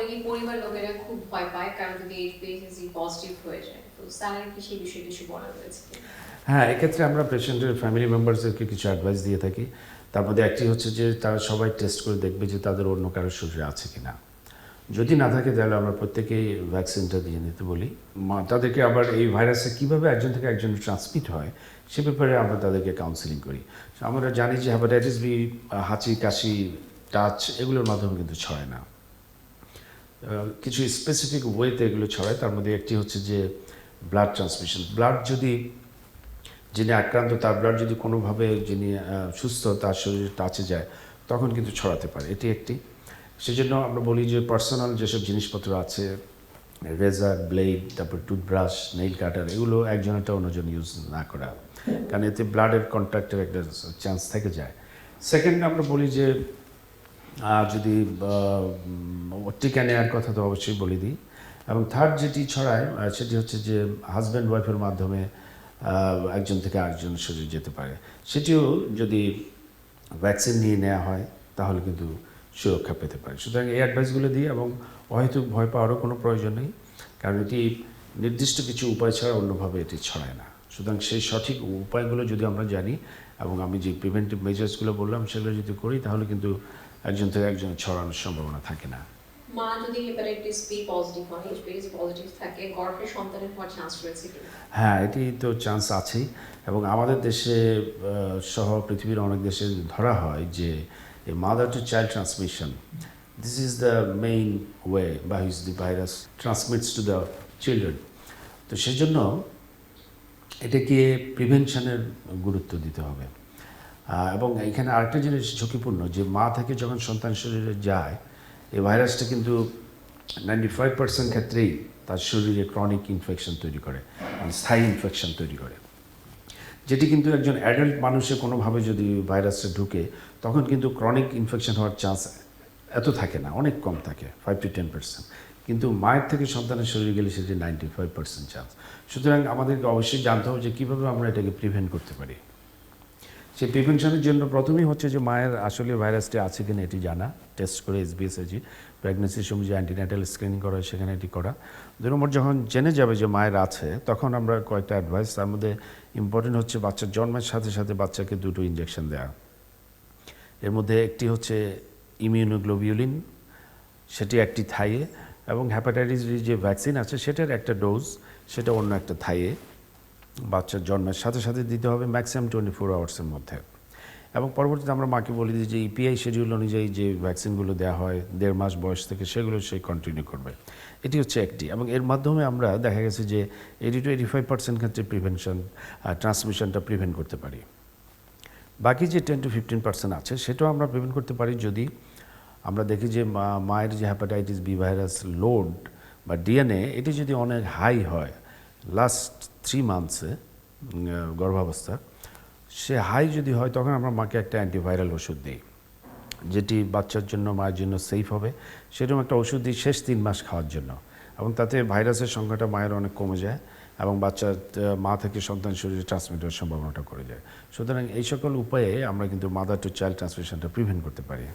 অনেকেই পরিবার লোকেরা খুব ভয় পায়, কারণ যদি এইচপিএসসি পজিটিভ হয়ে যায়, তো স্যারের কি সেই বিষয়ে কিছু বলা রয়েছে? হ্যাঁ এক্ষেত্রে আমরা পেশেন্টের ফ্যামিলি মেম্বার্সদেরকে কিছু অ্যাডভাইস দিয়ে থাকি। তার মধ্যে একটি হচ্ছে যে, তারা সবাই টেস্ট করে দেখবে যে তাদের অন্য কারোর শরীরে আছে কিনা। যদি না থাকে তাহলে আমরা প্রত্যেকেই ভ্যাকসিনটা দিয়ে নিতে বলি। তাদেরকে আবার এই ভাইরাসে কীভাবে একজন থেকে একজন ট্রান্সমিট হয়, সে ব্যাপারে আমরা তাদেরকে কাউন্সিলিং করি। আমরা জানি যে হ্যাপাটাইটিস বি হাঁচি, কাশি টাচ এগুলোর মাধ্যমে কিন্তু ছড়ায় না। কিছু স্পেসিফিক ওয়েতে এগুলো ছড়ায়, তার মধ্যে একটি হচ্ছে যে ব্লাড ট্রান্সমিশন ব্লাড যদি যিনি আক্রান্ত, তার ব্লাড যদি কোনোভাবে যিনি সুস্থ, তার শরীরে টাচে যায়, তখন কিন্তু ছড়াতে পারে। এটি একটি। সেজন্য আমরা বলি যে পার্সোনাল যেসব জিনিসপত্র আছে রেজার ব্লেড তারপর টুথব্রাশ নেইল কাটার এগুলো একজনেরটা অন্যজন ইউজ না করা। কারণ এতে ব্লাডের কন্ট্রাক্টের একটা চান্স থেকে যায়। সেকেন্ড আমরা বলি যে আর যদি টিকা নেওয়ার কথা তো অবশ্যই বলে দিই। এবং থার্ড যেটি ছড়ায় সেটি হচ্ছে যে হাজব্যান্ড ওয়াইফের মাধ্যমে একজন থেকে আরেকজন শরীর যেতে পারে। সেটিও যদি ভ্যাকসিন নিয়ে নেওয়া হয়, তাহলে কিন্তু সুরক্ষা পেতে পারে। সুতরাং এই অ্যাডভাইসগুলো দিই এবং হয়তো ভয় পাওয়ারও কোনো প্রয়োজন নেই, কারণ এটি নির্দিষ্ট কিছু উপায় ছাড়া অন্যভাবে এটি ছড়ায় না। সুতরাং সেই সঠিক উপায়গুলো যদি আমরা জানি, এবং আমি যে প্রিভেন্টিভ মেজার্সগুলো বললাম, সেগুলো যদি করি, তাহলে কিন্তু একজন থেকে একজন ছড়ানোর সম্ভাবনা থাকে না। মা যদি হেপাটাইটিস বি পজিটিভ হয় এইচপিএসসি পজিটিভ থাকে গর্ভে সন্তানের হওয়ার চান্স রয়েছে হ্যাঁ এটি তো চান্স আছেই। এবং আমাদের দেশে সহ পৃথিবীর অনেক দেশে ধরা হয় যে mother to child transmission this is the main way বা which the virus transmits to the children তো সেজন্য এটাকে প্রিভেনশনের গুরুত্ব দিতে হবে। এবং এখানে আরেকটা জিনিস ঝুঁকিপূর্ণ, যে মা থেকে যখন সন্তান শরীরে যায়, এই ভাইরাসটা কিন্তু নাইনটি ফাইভ পার্সেন্ট ক্ষেত্রেই তার শরীরে ক্রনিক ইনফেকশন তৈরি করে মানে স্থায়ী ইনফেকশন তৈরি করে। যেটি কিন্তু একজন অ্যাডাল্ট মানুষে কোনোভাবে যদি ভাইরাসটা ঢুকে, তখন কিন্তু ক্রনিক ইনফেকশন হওয়ার চান্স এত থাকে না, অনেক কম থাকে ফাইভ টু টেন পার্সেন্ট কিন্তু মায়ের থেকে সন্তানের শরীরে গেলে সেটি নাইনটি ফাইভ পার্সেন্ট চান্স সুতরাং আমাদেরকে অবশ্যই জানতে হবে যে কীভাবে আমরা এটাকে প্রিভেন্ট করতে পারি। সেই প্রিভেনশনের জন্য প্রথমেই হচ্ছে যে মায়ের আসলে ভাইরাসটি আছে কিনা এটি জানা। টেস্ট করে এসবিএসএজি প্রেগনেন্সির সময় যে অ্যান্টিনাটাল স্ক্রিনিং করা সেখানে এটি করা। দুই নম্বর যখন জেনে যাবে যে মায়ের আছে, তখন আমরা কয়েকটা অ্যাডভাইস তার মধ্যে ইম্পর্টেন্ট হচ্ছে বাচ্চার জন্মের সাথে সাথে বাচ্চাকে দুটো ইঞ্জেকশন দেওয়া এর মধ্যে একটি হচ্ছে ইমিউনোগ্লোবিউলিন সেটি একটি থাইয়ে, এবং হ্যাপাটাইটিস যে ভ্যাকসিন আছে, সেটার একটা ডোজ সেটা অন্য একটা থাইয়ে। বাচ্চার জন্মের সাথে সাথে দিতে হবে ম্যাক্সিমাম টোয়েন্টি ফোর আওয়ার্সের মধ্যে। এবং পরবর্তীতে আমরা মাকে বলি যে ইপিআই শিডিউল অনুযায়ী যে ভ্যাকসিনগুলো দেওয়া হয়, দেড় মাস বয়স থেকে সেগুলো সে কন্টিনিউ করবে। এটি হচ্ছে একটি। এবং এর মাধ্যমে আমরা দেখা গেছে যে eighty two eighty five percent ক্ষেত্রে প্রিভেনশন ট্রান্সমিশনটা প্রিভেন্ট করতে পারি। বাকি যে টেন টু ফিফটিন পার্সেন্ট আছে, সেটাও আমরা প্রিভেন্ট করতে পারি যদি আমরা দেখি যে মায়ের যে হ্যাপাটাইটিস বি ভাইরাস লোড বা ডিএনএ এটি যদি অনেক হাই হয় লাস্ট থ্রি মান্থসে গর্ভাবস্থা, সে হাই যদি হয়, তখন আমরা মাকে একটা অ্যান্টিভাইরাল ওষুধ দিই, যেটি বাচ্চার জন্য, মায়ের জন্য সেফ হবে। সেরকম একটা ওষুধ দিই শেষ তিন মাস খাওয়ার জন্য। এবং তাতে ভাইরাসের সংখ্যাটা মায়ের অনেক কমে যায় এবং বাচ্চার মা থেকে সন্তান শরীরে ট্রান্সমিট হওয়ার সম্ভাবনাটা করে যায়। সুতরাং এই সকল উপায়ে আমরা কিন্তু মাদার টু চাইল্ড ট্রান্সমিশনটা প্রিভেন্ট করতে পারি।